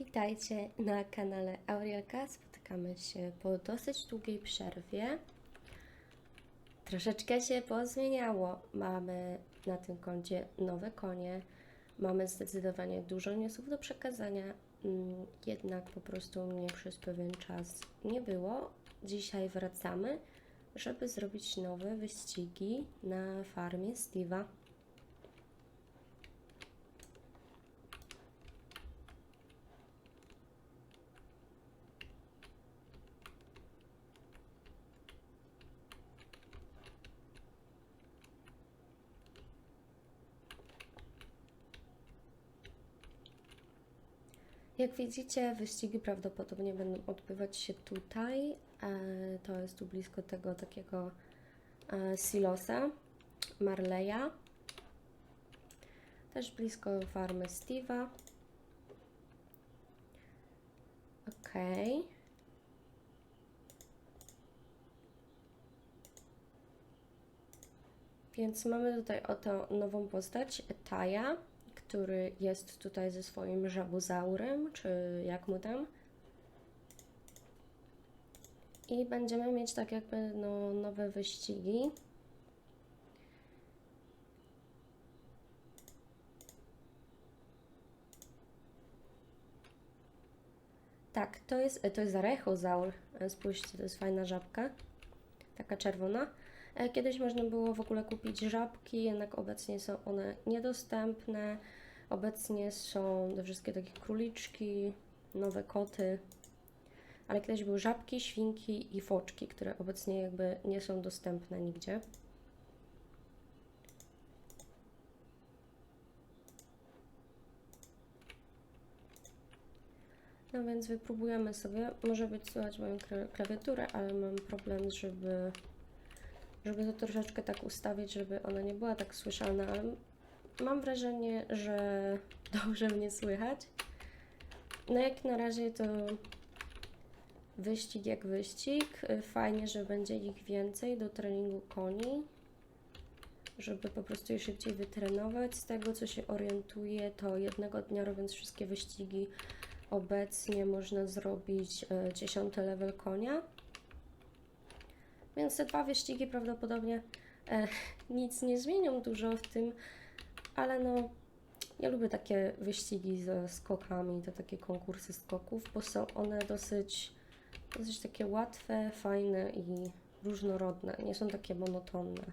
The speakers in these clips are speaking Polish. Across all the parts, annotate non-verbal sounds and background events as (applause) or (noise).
Witajcie na kanale Aurielka. Spotykamy się po dosyć długiej przerwie. Troszeczkę się pozmieniało. Mamy na tym koncie nowe konie. Mamy zdecydowanie dużo newsów do przekazania. Mm, Jednak po prostu mnie przez pewien czas nie było. Dzisiaj wracamy, żeby zrobić nowe wyścigi na farmie Steve'a. Jak widzicie, wyścigi prawdopodobnie będą odbywać się tutaj. E, To jest tu blisko tego takiego e, silosa Marleya. Też blisko farmy Steve'a. Okej. Więc mamy tutaj oto nową postać, Taja, który jest tutaj ze swoim żabozaurem, czy jak mu tam. I będziemy mieć tak jakby no, nowe wyścigi. Tak, to jest, to jest Rechozaur. Spójrzcie, to jest fajna żabka. Taka czerwona. E, Kiedyś można było w ogóle kupić żabki, jednak obecnie są one niedostępne. Obecnie są te wszystkie takie króliczki, nowe koty. Ale kiedyś były żabki, świnki i foczki, które obecnie jakby nie są dostępne nigdzie. No więc wypróbujemy sobie. Może być słychać moją kla- klawiaturę, ale mam problem, żeby żeby to troszeczkę tak ustawić, żeby ona nie była tak słyszalna, ale mam wrażenie, że (laughs) dobrze mnie słychać. No jak na razie to wyścig jak wyścig. Fajnie, że będzie ich więcej do treningu koni, żeby po prostu je szybciej wytrenować. Z tego co się orientuję, to jednego dnia robiąc wszystkie wyścigi obecnie można zrobić e, 10 level konia. Więc te dwa wyścigi prawdopodobnie e, (laughs) nic nie zmienią dużo w tym, ale no, ja lubię takie wyścigi ze skokami, te takie konkursy skoków, bo są one dosyć, dosyć takie łatwe, fajne i różnorodne, nie są takie monotonne.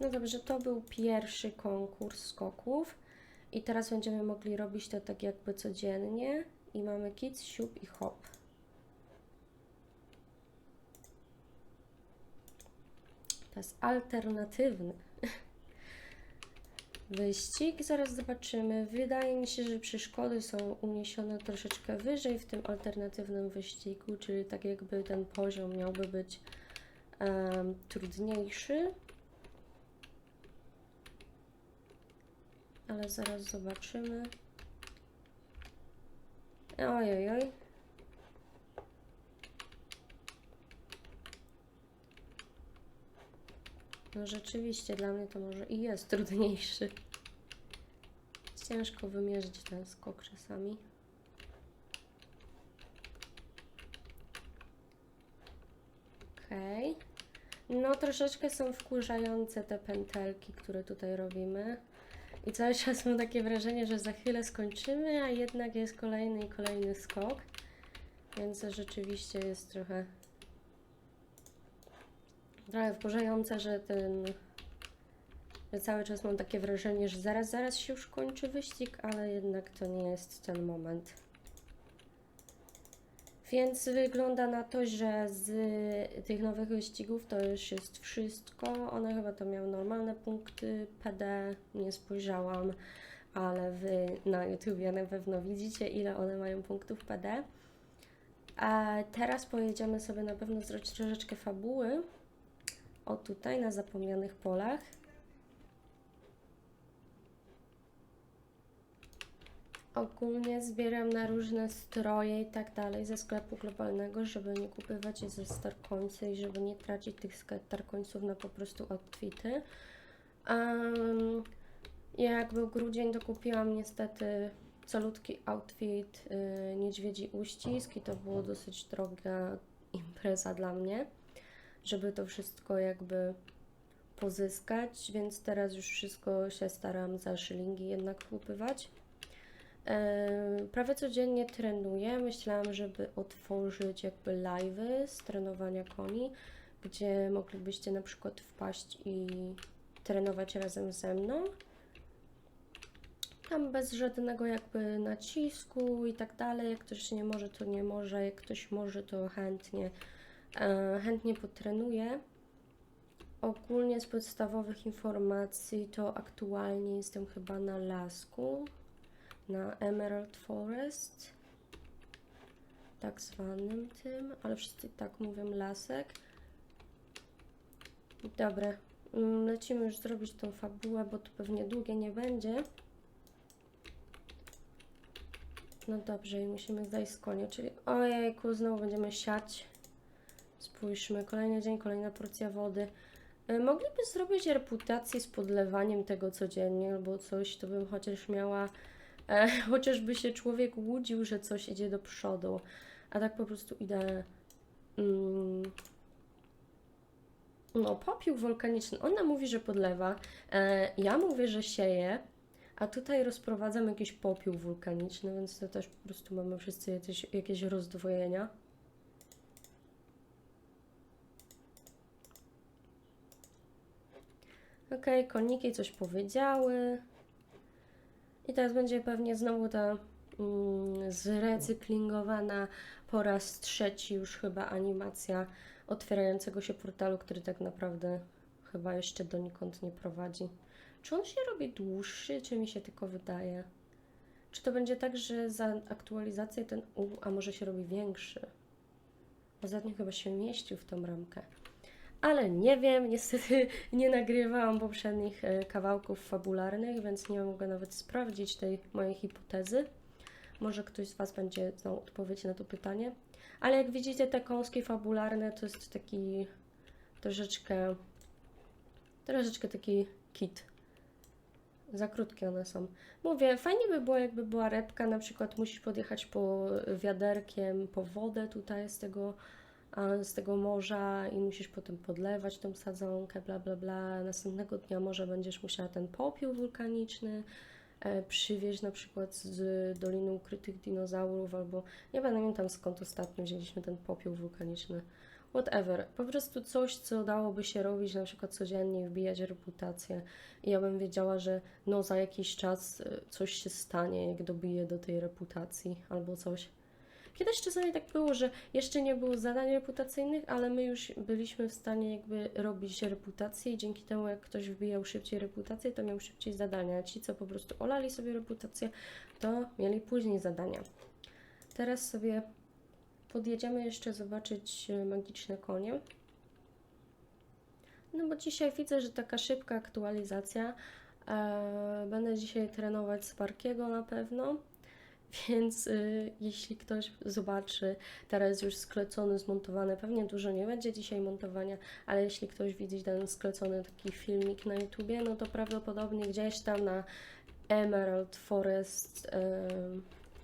No dobrze, to był pierwszy konkurs skoków i teraz będziemy mogli robić to tak jakby codziennie i mamy kids, siup i hop. Alternatywny wyścig. Zaraz zobaczymy. Wydaje mi się, że przeszkody są uniesione troszeczkę wyżej w tym alternatywnym wyścigu, czyli tak jakby ten poziom miałby być em, trudniejszy. Ale zaraz zobaczymy. Ojej, No rzeczywiście, dla mnie to może i jest trudniejszy. Ciężko wymierzyć ten skok czasami. Okej. No troszeczkę są wkurzające te pętelki, które tutaj robimy. I cały czas mam takie wrażenie, że za chwilę skończymy, a jednak jest kolejny i kolejny skok. Więc rzeczywiście jest trochę trochę wkurzające, że ten. Że cały czas mam takie wrażenie, że zaraz, zaraz się już kończy wyścig, ale jednak to nie jest ten moment. Więc wygląda na to, że z tych nowych wyścigów to już jest wszystko. One chyba to miały normalne punkty PD, nie spojrzałam, ale wy na YouTubie na pewno widzicie, ile one mają punktów PD. A teraz pojedziemy sobie na pewno zrobić troszeczkę fabuły. O tutaj, na zapomnianych polach. Ogólnie zbieram na różne stroje i tak dalej ze sklepu globalnego, żeby nie kupywać je ze Starcoinsy i żeby nie tracić tych Starcoinsów na po prostu outfity. Um, Jak był grudzień, to kupiłam niestety calutki outfit y, niedźwiedzi uścisk i to było dosyć droga impreza dla mnie, żeby to wszystko jakby pozyskać, więc teraz już wszystko się staram za szylingi jednak kupywać. E, prawie codziennie trenuję. Myślałam, żeby otworzyć jakby live'y z trenowania koni, gdzie moglibyście na przykład wpaść i trenować razem ze mną. Tam bez żadnego jakby nacisku i tak dalej. Jak ktoś nie może, to nie może. Jak ktoś może, to chętnie, chętnie potrenuje. Ogólnie z podstawowych informacji to aktualnie jestem chyba na lasku, na Emerald Forest, tak zwanym tym, ale wszyscy tak mówią lasek. Dobra, mm, lecimy już zrobić tą fabułę, bo to pewnie długie nie będzie. No dobrze, i musimy zajść z konia, czyli ojejku, znowu będziemy siać. Spójrzmy, kolejny dzień, kolejna porcja wody. E, Mogliby zrobić reputację z podlewaniem tego codziennie albo coś, to bym chociaż miała, e, (laughs) chociażby się człowiek łudził, że coś idzie do przodu, a tak po prostu idę. Mm, no, popiół wulkaniczny. Ona mówi, że podlewa. E, ja mówię, że sieje, a tutaj rozprowadzam jakiś popiół wulkaniczny, więc to też po prostu mamy wszyscy jakieś, jakieś rozdwojenia. Okej, koniki coś powiedziały. I teraz będzie pewnie znowu ta mm, zrecyklingowana po raz trzeci już chyba animacja otwierającego się portalu, który tak naprawdę chyba jeszcze donikąd nie prowadzi. Czy on się robi dłuższy, czy mi się tylko wydaje? Czy to będzie tak, że za aktualizację ten U, a może się robi większy? Ostatnio chyba się mieścił w tą ramkę. Ale nie wiem, niestety (laughs) nie nagrywałam poprzednich e, kawałków fabularnych, więc nie mogę nawet sprawdzić tej mojej hipotezy. Może ktoś z Was będzie znał odpowiedź na to pytanie. Ale jak widzicie, te kąski fabularne to jest taki troszeczkę, troszeczkę taki kit. Za krótkie one są. Mówię, fajnie by było, jakby była repka, na przykład musisz podjechać po wiaderkiem po wodę tutaj z tego, z tego morza i musisz potem podlewać tą sadzonkę, bla bla bla. Następnego dnia może będziesz musiała ten popiół wulkaniczny e, przywieźć na przykład z Doliny Ukrytych Dinozaurów, albo nie pamiętam skąd ostatnio wzięliśmy ten popiół wulkaniczny. Whatever. Po prostu coś, co dałoby się robić na przykład codziennie, wbijać reputację. I ja bym wiedziała, że no za jakiś czas y, coś się stanie, jak dobiję do tej reputacji albo coś. Kiedyś czasami tak było, że jeszcze nie było zadań reputacyjnych, ale my już byliśmy w stanie jakby robić reputację i dzięki temu jak ktoś wbijał szybciej reputację, to miał szybciej zadania. Ci, co po prostu olali sobie reputację, to mieli później zadania. Teraz sobie podjedziemy jeszcze zobaczyć e, magiczne konie. No bo dzisiaj widzę, że taka szybka aktualizacja. E, będę dzisiaj trenować Sparkiego na pewno. Więc y, jeśli ktoś zobaczy, teraz już sklecony, zmontowany, pewnie dużo nie będzie dzisiaj montowania, ale jeśli ktoś widzi ten sklecony taki filmik na YouTubie, no to prawdopodobnie gdzieś tam na Emerald Forest,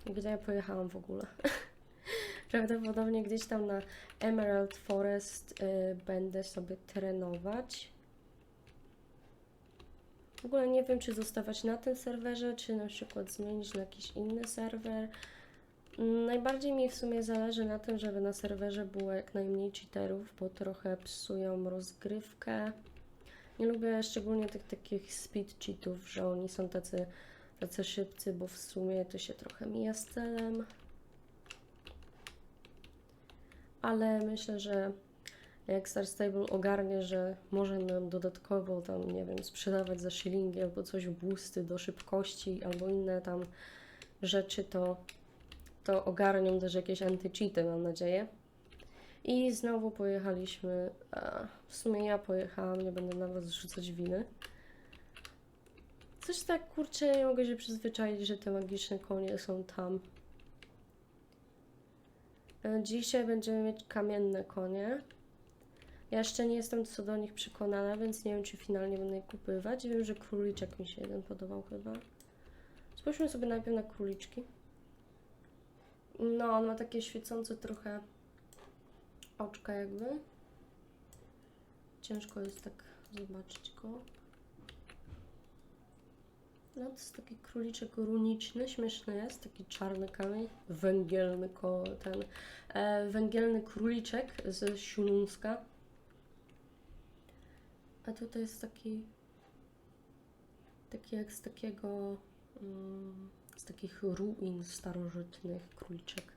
y, gdzie ja pojechałam w ogóle. (laughs) prawdopodobnie gdzieś tam na Emerald Forest y, będę sobie trenować. W ogóle nie wiem, czy zostawać na tym serwerze, czy na przykład zmienić na jakiś inny serwer. Mm, Najbardziej mi w sumie zależy na tym, żeby na serwerze było jak najmniej cheaterów, bo trochę psują rozgrywkę. Nie lubię szczególnie tych takich speed cheatów, że oni są tacy, tacy szybcy, bo w sumie to się trochę mija z celem. Ale myślę, że jak Star Stable ogarnie, że może nam dodatkowo tam, nie wiem, sprzedawać za shillingi albo coś boosty do szybkości albo inne tam rzeczy, to, to ogarnią też jakieś anty-cheaty, mam nadzieję. I znowu pojechaliśmy, a w sumie ja pojechałam, nie będę na was zrzucać winy. Coś tak, kurczę, nie mogę się przyzwyczaić, że te magiczne konie są tam. E, Dzisiaj będziemy mieć kamienne konie. Ja jeszcze nie jestem co do nich przekonana, więc nie wiem, czy finalnie będę je kupywać. Wiem, że króliczek mi się jeden podobał chyba. Spójrzmy sobie najpierw na króliczki. No, on ma takie świecące trochę oczka jakby. Ciężko jest tak zobaczyć go. No, to jest taki króliczek runiczny, śmieszny jest, taki czarny kamień, węgielny ko, ten, e, węgielny króliczek ze Śląska. A tutaj jest taki, taki jak z takiego, mm, z takich ruin starożytnych króliczek.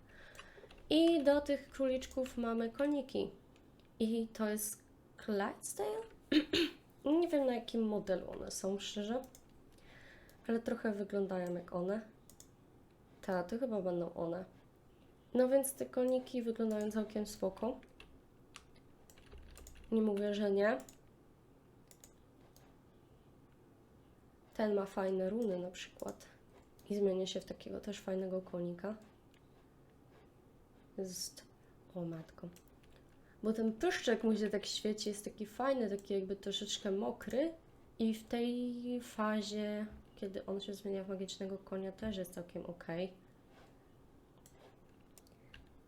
I do tych króliczków mamy koniki. I to jest Clydesdale? (clears throat) Nie wiem na jakim modelu one są, szczerze. Ale trochę wyglądają jak one. Tak, to chyba będą one. No więc te koniki wyglądają całkiem spoko. Nie mówię, że nie. Ten ma fajne runy na przykład. I zmienia się w takiego też fajnego konika. Jest... O matko. Bo ten pyszczek mu się tak świeci, jest taki fajny, taki jakby troszeczkę mokry. I w tej fazie, kiedy on się zmienia w magicznego konia, też jest całkiem ok.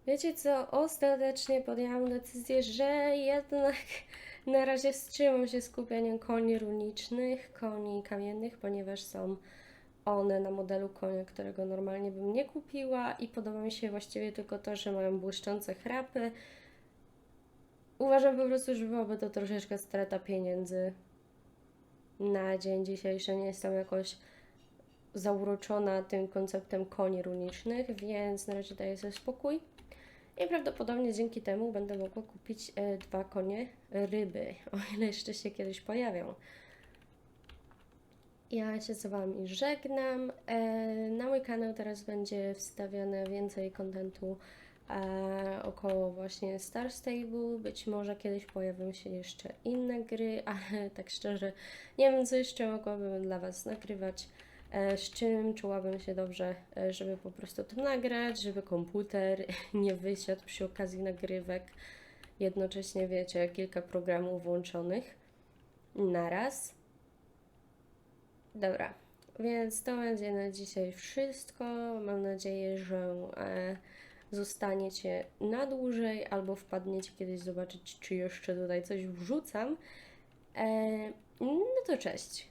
Wiecie co? Ostatecznie podjęłam decyzję, że jednak na razie wstrzymam się z kupieniem koni runicznych, koni kamiennych, ponieważ są one na modelu konia, którego normalnie bym nie kupiła i podoba mi się właściwie tylko to, że mają błyszczące chrapy. Uważam po prostu, że byłoby to troszeczkę strata pieniędzy na dzień dzisiejszy. Nie jestem jakoś zauroczona tym konceptem koni runicznych, więc na razie daję sobie spokój. I prawdopodobnie dzięki temu będę mogła kupić e, dwa konie ryby, o ile jeszcze się kiedyś pojawią. Ja się z Wami żegnam. E, na mój kanał teraz będzie wstawiane więcej kontentu e, około właśnie Star Stable. Być może kiedyś pojawią się jeszcze inne gry, (laughs) ale tak szczerze nie wiem, co jeszcze mogłabym dla Was nagrywać. E, z czym czułabym się dobrze, żeby po prostu to nagrać, żeby komputer (laughs) nie wysiadł przy okazji nagrywek. Jednocześnie wiecie, kilka programów włączonych naraz. Dobra, więc to będzie na dzisiaj wszystko. Mam nadzieję, że e, zostaniecie na dłużej albo wpadniecie kiedyś zobaczyć, czy jeszcze tutaj coś wrzucam. E, no to cześć.